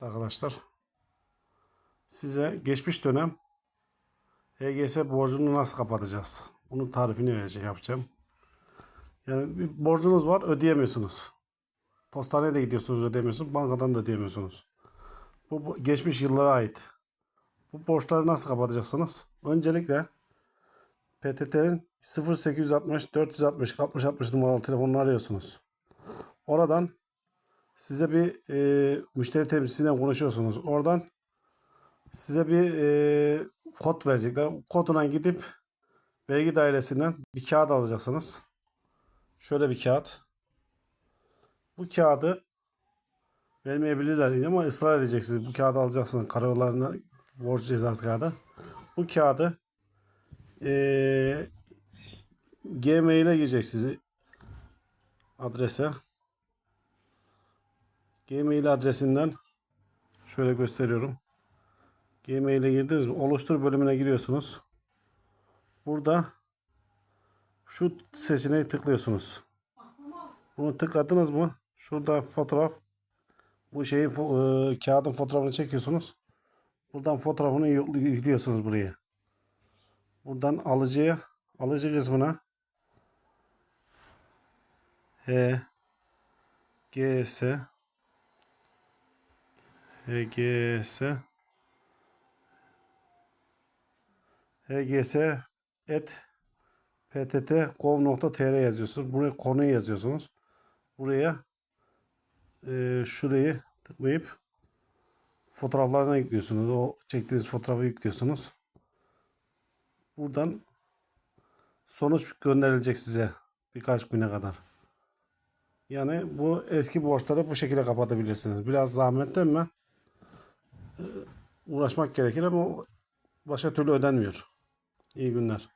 arkadaşlar. Size geçmiş dönem HGS borcunu nasıl kapatacağız? Bunun tarifini verecek yapacağım. Yani bir borcunuz var ödeyemiyorsunuz. Postaneye de gidiyorsunuz ödeyemiyorsunuz. Bankadan da ödeyemiyorsunuz. Bu, bu geçmiş yıllara ait. Bu borçları nasıl kapatacaksınız? Öncelikle PTT'nin 0860 460 60 60 numaralı telefonunu arıyorsunuz. Oradan size bir e, müşteri temsilcisiyle konuşuyorsunuz. Oradan size bir e, kod verecekler. Koduna gidip vergi dairesinden bir kağıt alacaksınız. Şöyle bir kağıt. Bu kağıdı vermeyebilirler ama ısrar edeceksiniz. Bu kağıdı alacaksınız. Kararlarına borç cezası kağıdı. Bu kağıdı eee Gmail'e gireceksiniz adrese. Gmail adresinden şöyle gösteriyorum. Gmail'e girdiniz mi? Oluştur bölümüne giriyorsunuz. Burada şu seçeneği tıklıyorsunuz. Bunu tıkladınız mı? Şurada fotoğraf bu şeyin fo- e, kağıdın fotoğrafını çekiyorsunuz. Buradan fotoğrafını yük- yüklüyorsunuz buraya. Buradan alıcıya alıcı kısmına H G S H G S HGS et ptt.gov.tr yazıyorsunuz. Buraya konuyu yazıyorsunuz. Buraya e, şurayı tıklayıp fotoğraflarına yüklüyorsunuz. O çektiğiniz fotoğrafı yüklüyorsunuz. Buradan sonuç gönderilecek size birkaç güne kadar. Yani bu eski borçları bu şekilde kapatabilirsiniz. Biraz zahmetli ama uğraşmak gerekir ama başka türlü ödenmiyor. İyi günler.